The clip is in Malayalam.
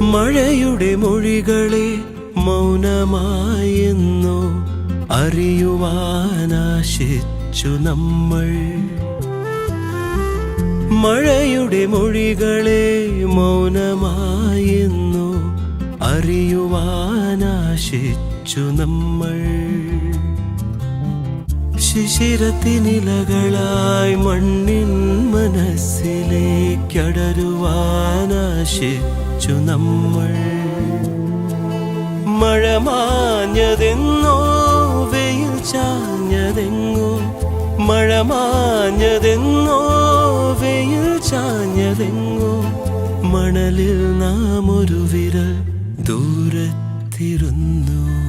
മഴയുടെ മൊഴികളെ മൗനമായെന്നോ അറിയുവാനാശിച്ചു നമ്മൾ. മഴയുടെ മൊഴികളെ മൗനമായെന്നോ അറിയുവാനാശിച്ചു നമ്മൾ. ശിശിരത്തിനിലകളാ മനസ്സിലേക്കടരുവാനാശിച്ചു നമ്മൾ. മഴ മാഞ്ഞതെന്നോ വെയിൽ ചാഞ്ഞതെങ്ങോ. മഴ മാഞ്ഞതെന്നോ വെയിൽ ചാഞ്ഞതെങ്ങോ. മണലിൽ നാം ഒരു വിരൽ ദൂരത്തിരുന്നു.